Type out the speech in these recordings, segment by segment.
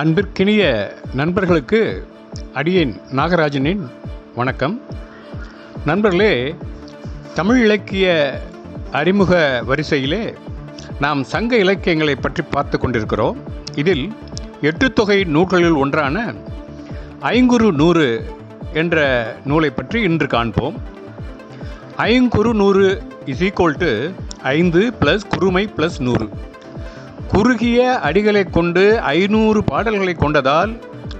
அன்பிற்கினிய நண்பர்களுக்கு அடியேன் நாகராஜனின் வணக்கம். நண்பர்களே தமிழ் இலக்கிய அறிமுக வரிசையிலே நாம் சங்க இலக்கியங்களை பற்றி பார்த்து கொண்டிருக்கிறோம். இதில் எட்டுத்தொகை நூல்களில் ஒன்றான ஐங்குறு நூறு என்ற நூலை பற்றி இன்று காண்போம். ஐங்குறு நூறு இஸ் ஈக்குவல் டு ஐந்து ப்ளஸ் குறுமை ப்ளஸ் நூறு. குறுகிய அடிகளை கொண்டு ஐநூறு பாடல்களை கொண்டதால்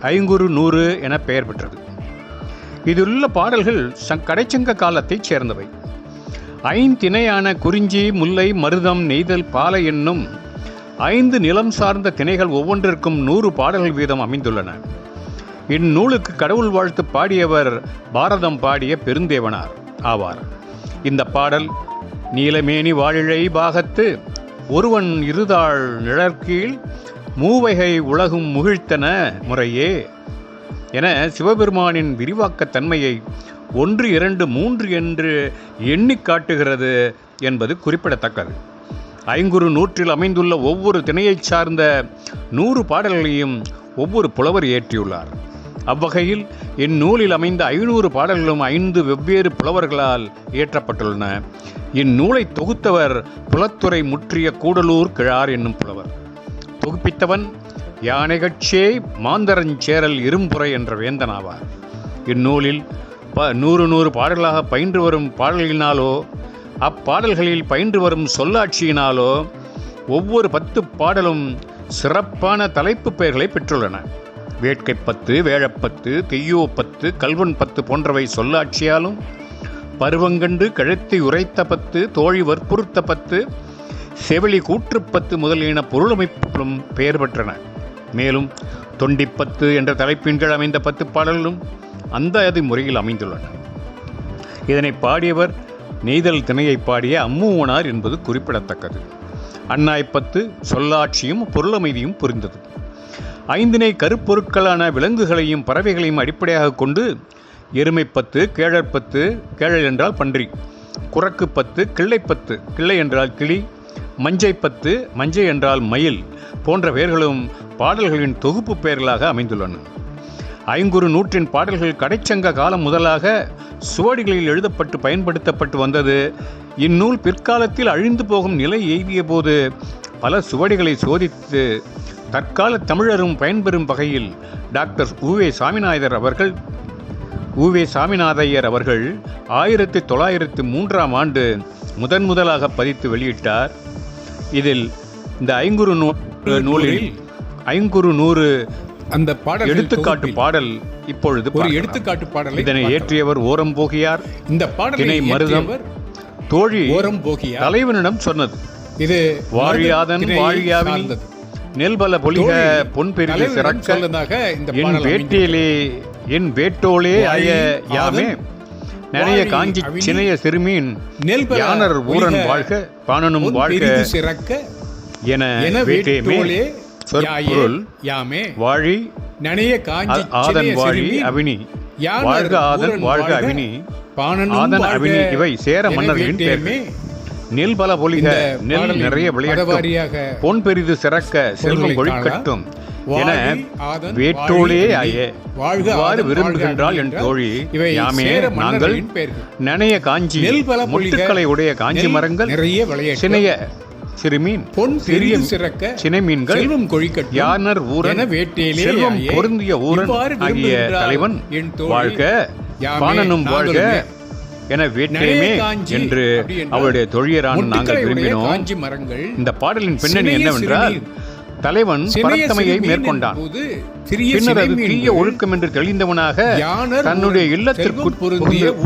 ஐங்குறு நூறு என பெயர் பெற்றது. இதிலுள்ள பாடல்கள் சங் கடைச்சங்க காலத்தைச் சேர்ந்தவை. ஐந்திணையான குறிஞ்சி முல்லை மருதம் நெய்தல் பாலை என்னும் ஐந்து நிலம் சார்ந்த திணைகள் ஒவ்வொன்றிற்கும் நூறு பாடல்கள் வீதம் அமைந்துள்ளன. இந்நூலுக்கு கடவுள் வாழ்த்து பாடியவர் பாரதம் பாடிய பெருந்தேவனார் ஆவார். இந்த பாடல் நீலமேனி வாழிழை பாகத்து ஒருவன் இருதாள் நிழற்கீழ் மூவகை உலகும் முகிழ்த்தன முறையே. என சிவபெருமானின் விரிவாக்கத் தன்மையை ஒன்று இரண்டு மூன்று என்று எண்ணிக் காட்டுகிறது என்பது குறிப்பிடத்தக்கது. ஐங்குறு நூற்றில் அமைந்துள்ள ஒவ்வொரு திணையைச் சார்ந்த நூறு பாடல்களையும் ஒவ்வொரு புலவர் இயற்றியுள்ளார். அவ்வகையில் இந்நூலில் அமைந்த ஐநூறு பாடல்களும் ஐந்து வெவ்வேறு புலவர்களால் இயற்றப்பட்டுள்ளன. இந்நூலை தொகுத்தவர் புலத்துறை முற்றிய கூடலூர் கிழார் என்னும் புலவர். தொகுப்பித்தவன் யானைகட்சே மாந்தரஞ்சேரல் இரும்புரை என்ற வேந்தனாவார். இந்நூலில் ப நூறு நூறு பாடல்களாக பயின்று வரும் பாடல்களினாலோ அப்பாடல்களில் பயின்று வரும் சொல்லாட்சியினாலோ ஒவ்வொரு பத்து பாடலும் சிறப்பான தலைப்பு பெயர்களை பெற்றுள்ளன. வேட்கைப்பத்து வேழப்பத்து தெய்யோப்பத்து கல்வன் பத்து போன்றவை சொல்லாட்சியாலும் பருவங்கண்டு கழுத்தை உரைத்த பத்து தோழி வற்புறுத்த பத்து செவிலி கூற்றுப்பத்து முதலியன பொருளமைப்புகளும் பெயர் பெற்றன. மேலும் தொண்டிப்பத்து என்ற தலைப்பின் கீழ் அமைந்த பத்து பாடல்களும் அந்த அது முறையில் அமைந்துள்ளன. இதனை பாடியவர் நெய்தல் திணையை பாடிய அம்மூவனார் என்பது குறிப்பிடத்தக்கது. அன்னாய்ப்பத்து சொல்லாட்சியும் பொருளமைதியும் புரிந்தது. ஐந்தினை கருப்பொருட்களான விலங்குகளையும் பறவைகளையும் அடிப்படையாக கொண்டு எருமைப்பத்து கேழற்பத்து கேழல் என்றால் பன்றி குரக்குப்பத்து கிள்ளைப்பத்து கிள்ளை என்றால் கிளி மஞ்சை பத்து மஞ்சை என்றால் மயில் போன்ற பெயர்களும் பாடல்களின் தொகுப்பு பெயர்களாக அமைந்துள்ளன. ஐங்குறு நூற்றின் பாடல்கள் கடைச்சங்க காலம் முதலாக சுவடிகளில் எழுதப்பட்டு பயன்படுத்தப்பட்டு வந்தது. இந்நூல் பிற்காலத்தில் அழிந்து போகும் நிலை எய்திய போது பல சுவடிகளை சோதித்து தற்கால தமிழரும் பயன்பெறும் வகையில் டாக்டர் உவே சாமிநாதர் அவர்கள் உவே சாமிநாதையர் அவர்கள் ஆயிரத்தி தொள்ளாயிரத்தி மூன்றாம் ஆண்டு முதன் முதலாக பதித்து வெளியிட்டார். இதில் இந்த ஐங்குறு நூ நூலில் ஐங்குறு நூறு அந்த பாடல் எடுத்துக்காட்டு பாடல் இப்பொழுது ஒரு. எடுத்துக்காட்டு பாடலை இதனை ஏற்றியவர் ஓரம் போகியார் இந்த பாடலை மருதம் தோழி ஓரம் போகியா தலைவனிடம் சொன்னது. இது வாழியாதன் வாழியாவினி. நெல்பல பொலிக பொன் தலைவனிடம் சிறக்க என் வேட்டியிலே என் வேட்டோளே வாழி, அய யாமே. நிறைய காஞ்சி சினைய சிறுமீன் நெல்பல யானர் ஊரன் வாழ்க பாணனும் வாழ்க சிறக்க என வேட்டேமே வேட்டோலே சொற்பொருள் யாமே. வாழி நனைய காஞ்சி ஆதன் வாழி அவினி. வாழ்க ஆதன் வாழ்க அவினி. பாணனும் ஆதன் அவினி இவை சேர மன்னர்களின் வேட்டேமே. நெல் பல பொலிக நெல் நிறைய விளையாட்டும். பொன் பெரிது சிறக்க செல்வம் கொழிக்கட்டும் என வேட்டோளே ஆயே. விரும்புகின்றால் வாழ்க என் தோழி யாமே நாங்கள். நனைய காஞ்சி நெல் பல முட்டுக்களை உடைய காஞ்சி மரங்கள் நிறைய விளையாட்டு சினைய சிறுமீன் பொன் சிறிய சிறக்க சினை மீன்கள் செல்வம் கொழிக்கட்டும். யானர் ஊரன் என வேட்டேலே செல்வம். பொருந்திய ஊரன் ஆகிய தலைவன். என் தோழி வாழ்க யாமே பாணனும் வாழ்க. என காஞ்சி என்று அவருடைய தொழியரான நாங்கள் விரும்பினோம் இந்த பாடலின் பின்னணி என்னவென்றால். தலைவன் பரத்தமையை மேற்கொண்டான் பின்னர் அது தீய ஒழுக்கம் என்று தெளிந்தவனாக தன்னுடைய இல்லத்திற்கு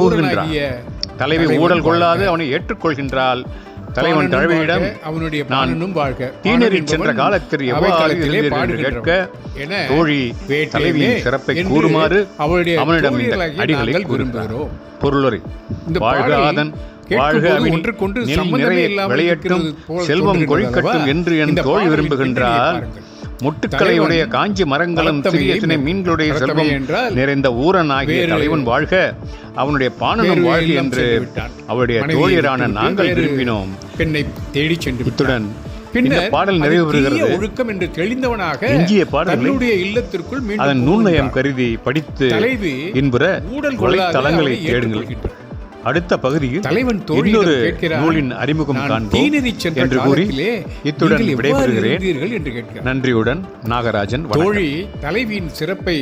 ஊரனாகிய தலைவி ஊழல் கொள்ளாது. அவனை ஏற்றுக்கொள்கின்றாள் தலைவன் வாழ்க, அவனுடைய பாணனும் வாழ்க தீநெறி பாணன் சென்ற காலத்தில் எவ்வாறு கேட்க. என தோழி தலைவியின் சிறப்பை கூறுமாறு அவளுடைய அவனிடம் அடிகளை விரும்புகிறோம். பொருளுரை இந்த வாழ்க ஆதன் வாழ்க நெல் சம்பந்தமே நிறைய விளையட்டும் செல்வம் கொழிக்கட்டும்? என்று என் தோழி பாடலின் தலைவன் காஞ்சி மரங்களும் சிறிய மீன்களுடைய செல்வம் நிறைந்த ஊரன் ஆகிய தலைவன் வாழ்க அவனுடைய பாணனும் வேறு வாழ்க என்று. அவருடைய தோழியரான நாங்கள் விரும்பினோம் பெண்ணை தேடி சென்று. இத்துடன் பின்னர் பாடல் நிறைவு பெறுகிறது. ஒழுக்கம் என்று தெளிந்தவனாக எஞ்சிய பாடல்களை தன்னுடைய இல்லத்திற்குள் அதன் நுண்ணயம் புகுந்தார். கருதி படித்து இன்புற ஊடல் வலைத்தளங்களை அவளை தேடுங்கள். அடுத்த பகுதியில் தலைவன் இன்னொரு கேட்கிறான், நூலின் அறிமுகம் காண்போம் என்று கூறி இத்துடன் விடைபெறுகிறேன். என்று கேட்கிறார். நன்றியுடன் நாகராஜன். தோழி தலைவியின் சிறப்பை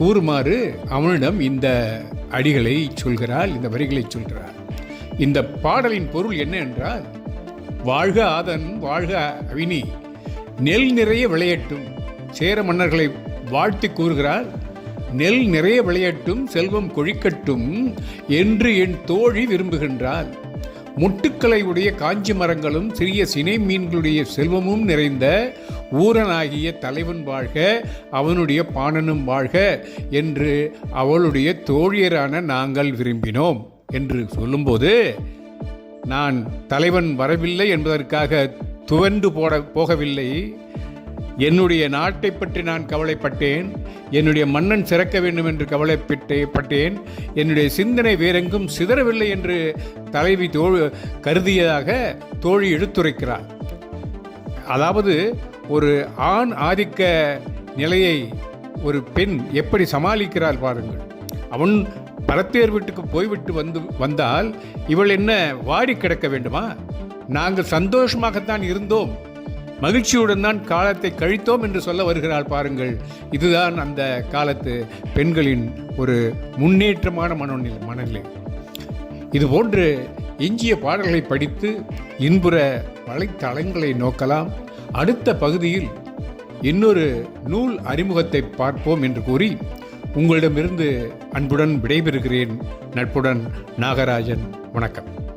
கூறுமாறு அவனிடம் இந்த அடிகளை சொல்கிறாள் இந்த வரிகளை சொல்கிறார் இந்த பாடலின் பொருள் என்ன என்றால் வாழ்க ஆதன் வாழ்க அவினி நெல் நிறைய விளையட்டும் சேர மன்னர்களை வாழ்த்தி கூறுகிறார் நெல் நிறைய விளையட்டும் செல்வம் கொழிக்கட்டும் என்று என் தோழி விரும்புகின்றாள். முட்டுக்களை உடைய காஞ்சி மரங்களும் சிறிய சினை மீன்களுடைய செல்வமும் நிறைந்த ஊரனாகிய தலைவன் வாழ்க அவனுடைய பாணனும் வாழ்க என்று அவளுடைய தோழியரான நாங்கள் விரும்பினோம் என்று சொல்லும்போது நான் தலைவன் வரவில்லை என்பதற்காக துவண்டு போட போகவில்லை. என்னுடைய நாட்டை பற்றி நான் கவலைப்பட்டேன். என்னுடைய மன்னன் சிறக்க வேண்டும் என்று கவலைப்பட்டே பட்டேன். என்னுடைய சிந்தனை வேறெங்கும் சிதறவில்லை என்று தலைவி தோழி கருதியதாக தோழி எடுத்துரைக்கிறார். அதாவது ஒரு ஆண் ஆதிக்க நிலையை ஒரு பெண் எப்படி சமாளிக்கிறாள் பாருங்கள். அவன் பரத்தேர் வீட்டுக்கு போய்விட்டு வந்து வந்தால் இவள் என்ன வாடி கிடக்க வேண்டுமா? நாங்கள் சந்தோஷமாகத்தான் இருந்தோம். மகிழ்ச்சியுடன் தான் காலத்தை கழித்தோம் என்று சொல்ல வருகிறாள் பாருங்கள். இதுதான் அந்த காலத்து பெண்களின் ஒரு முன்னேற்றமான மனநிலை மனநிலை. இதுபோன்று எஞ்சிய பாடல்களை படித்து இன்புற வலைத்தளங்களை நோக்கலாம். அடுத்த பகுதியில் இன்னொரு நூல் அறிமுகத்தை பார்ப்போம் என்று கூறி உங்களிடமிருந்து அன்புடன் விடைபெறுகிறேன். நட்புடன் நாகராஜன். வணக்கம்.